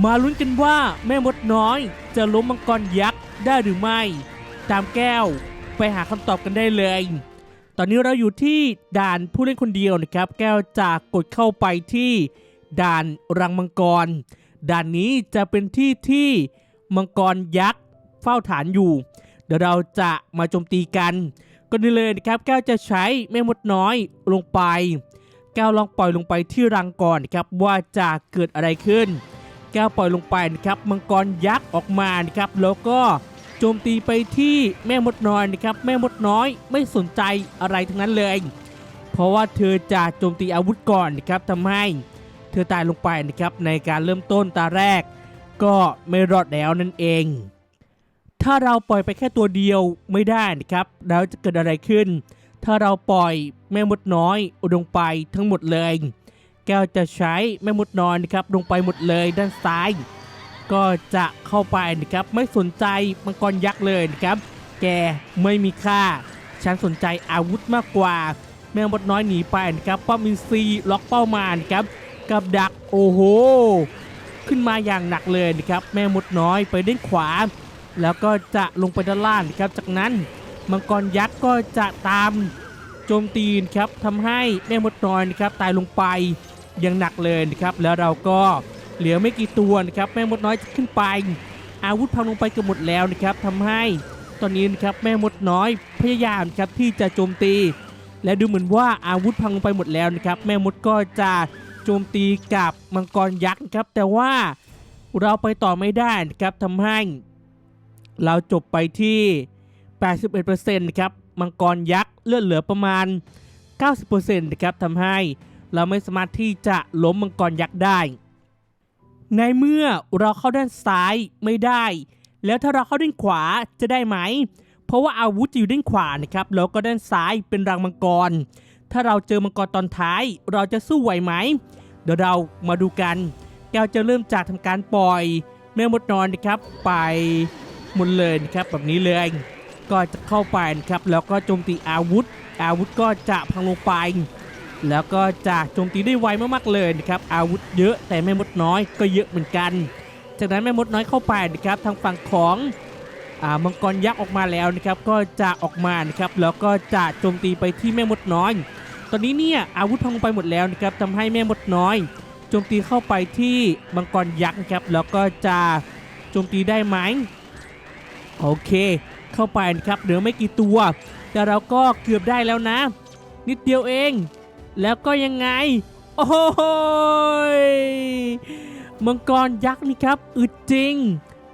มาลุ้นกันว่าแม่มดน้อยจะล้มมังกรยักษ์ได้หรือไม่ ตามแก้วไปหาคำตอบกันได้เลย ตอนนี้เราอยู่ที่ด่านผู้เล่นคนเดียวนะครับ แก้วจะกดเข้าไปที่ด่านรังมังกร ด่านนี้จะเป็นที่ที่มังกรยักษ์เฝ้าฐานอยู่ เดี๋ยวเราจะมาโจมตีกันก็นี่เลยนะครับ แก้วจะใช้แม่มดน้อยลงไป แก้วลองปล่อยลงไปที่รังก่อนนะครับว่าจะเกิดอะไรขึ้น ก้วปล่อยลงไปนะครับมังกรยักษ์ออกมานะครับแล้วก็โจมตีไปที่แม่มดน้อยนะครับแม่มดน้อยไม่สนใจอะไรทั้งนั้นเลย เพราะว่าเธอจะโจมตีอาวุธก่อนนะครับทำให้เธอตายลงไปนะครับในการเริ่มต้นตาแรก ก็ไม่รอดแล้วนั่นเอง ถ้าเราปล่อยไปแค่ตัวเดียวไม่ได้นะครับแล้วจะเกิดอะไรขึ้น ถ้าเราปล่อยแม่มดน้อยลงไปทั้งหมดเลย แก้วจะใช้แม่มดน้อยนะครับลงไปหมดเลยด้านซ้าย ก็จะเข้าไปนะครับไม่สนใจมังกรยักษ์เลยนะครับ แกไม่มีค่า ฉันสนใจอาวุธมากกว่า แม่มดน้อยหนีไปนะครับป้อมอินซีล็อกเป้ามานะครับกับดักโอ้โหขึ้นมาอย่างหนักเลยนะครับแม่มดน้อยไปด้านขวา แล้วก็จะลงไปด้านล่างนะครับ จากนั้นมังกรยักษ์ก็จะตามโจมตีนะครับทำให้แม่มดน้อยนะครับตายลงไป ย่างหนักเลยนะครับแล้วเราก็เหลือไม่กี่ตัวนะครับแม่มดน้อยจะขึ้นไป อาวุธพังลงไปเกือบหมดแล้วนะครับทำให้ตอนนี้นะครับแม่มดน้อยพยายามครับที่จะโจมตี และดูเหมือนว่าอาวุธพังลงไปหมดแล้วนะครับแม่มดก็จะโจมตีกับมังกรยักษ์ครับแต่ว่าเราไปต่อไม่ได้นะครับทำให้ เราจบไปที่ 81%นะครับมังกรยักษ์เลือดเหลือประมาณ 90%นะครับทำให้ เราไม่สามารถที่จะล้มมังกรยักษ์ได้ ในเมื่อเราเข้าด้านซ้ายไม่ได้ แล้วถ้าเราเข้าด้านขวาจะได้ไหม เพราะว่าอาวุธจะอยู่ด้านขวานะครับแล้วก็ด้านซ้ายเป็นรังมังกร ถ้าเราเจอมังกรตอนท้าย เราจะสู้ไหวไหม เดี๋ยวเรามาดูกัน แก้วจะเริ่มจากทำการปล่อยแม่มดนอนนะครับไปหมดเลยนะครับแบบนี้เลยก็จะเข้าไปนะครับแล้วก็โจมตีอาวุธ อาวุธก็จะพังลงไป แล้วก็จะโจมตีได้ไวมากๆเลยนะครับอาวุธเยอะแต่แม่มดน้อยก็เยอะเหมือนกัน จากนั้นแม่มดน้อยเข้าไปนะครับทางฝั่งของอมังกรยักษ์ออกมาแล้วนะครับก็จะออกมานะครับแล้วก็จะโจมตีไปที่แม่มดน้อย ตอนนี้เนี่ยอาวุธพังลงไปหมดแล้วนะครับทำให้แม่มดน้อยโจมตีเข้าไปที่มังกรยักษ์นะครับแล้วก็จะโจมตีได้ไหมโอเค เข้าไปนะครับเหลือไม่กี่ตัว แต่เราก็เกือบได้แล้วนะ นิดเดียวเอง แล้วก็ยังไง โอ้ยมังกรยักษ์นี่ครับอึดจริง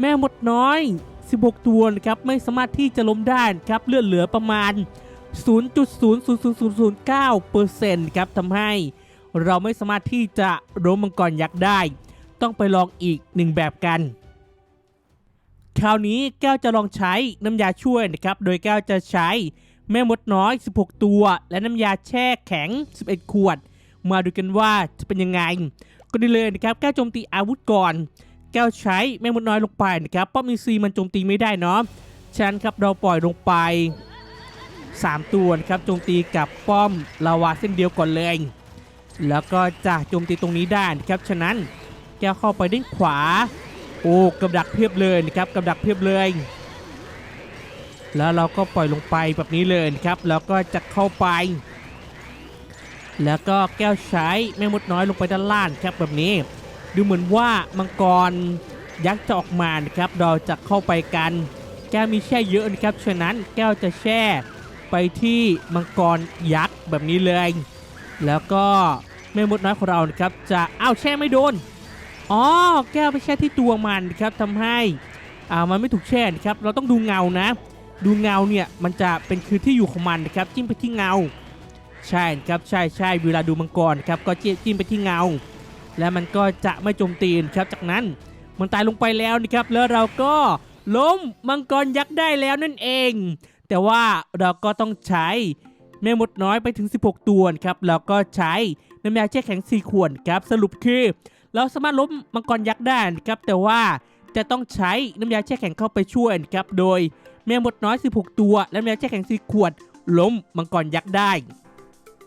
แม่มดน้อย 16 ตัวนะครับไม่สามารถที่จะล้มได้ครับเลือดเหลือประมาณ 0.00009%ครับทำให้เราไม่สามารถที่จะล้มมังกรยักษ์ได้ ต้องไปลองอีกหนึ่งแบบกัน คราวนี้แก้วจะลองใช้น้ำยาช่วยนะครับ โดยแก้วจะใช้ แม่มดน้อย 16 ตัว และน้ำยาแช่แข็ง 11 ขวด มาดูกันว่าจะเป็นยังไง ก็ได้เลยนะครับแก้วโจมตีอาวุธก่อน แก้วใช้แม่มดน้อยลงไปนะครับป้อมอินซีมันโจมตีไม่ได้เนาะฉะนั้นครับเราปล่อยลงไป 3 ตัวนะครับโจมตีกับป้อมลาวาเส้นเดียวก่อนเลย แล้วก็จะโจมตีตรงนี้ได้นะครับฉะนั้นแก้วเข้าไปด้านขวา โอ้กับดักเพียบเลยนะครับกับดักเพียบเลย แล้วเราก็ปล่อยลงไปแบบนี้เลยครับ แล้วก็จะเข้าไป แล้วก็แก้วใช้แม่มดน้อยลงไปด้านล่างครับแบบนี้ ดูเหมือนว่ามังกรยักษ์จะออกมานะครับเราจะเข้าไปกัน แก้วมีแช่เยอะนะครับฉะนั้นแก้วจะแช่ไปที่มังกรยักษ์แบบนี้เลย แล้วก็แม่มดน้อยของเรานะครับจะอ้าวแช่ไม่โดนอ๋อแก้วไปแช่ที่ตัวมันครับทำให้อ่ามันไม่ถูกแช่นะครับเราต้องดูเงานะ ดูเงาเนี่ยมันจะเป็นคือที่อยู่ของมันนะครับจิ้มไปที่เงา ใช่ครับใช่ใช่เวลาดูมังกรครับก็จิ้มไปที่เงา แล้วมันก็จะไม่โจมตีนครับจากนั้นมันตายลงไปแล้วนะครับแล้วเราก็ล้มมังกรยักษ์ได้แล้วนั่นเอง แต่ว่าเราก็ต้องใช้แม่มดน้อยไปถึง 16 ตัวครับแล้วก็ใช้น้ำยาแช่แข็ง4ขวดครับสรุปคือ เราสามารถล้มมังกรยักษ์ได้ครับแต่ว่าจะต้องใช้น้ำยาแช่แข็งเข้าไปช่วยครับโดย แม่มดน้อย 16 ตัว และแมวแช่แข็ง4ขวด ล้มมังกรยักษ์ได้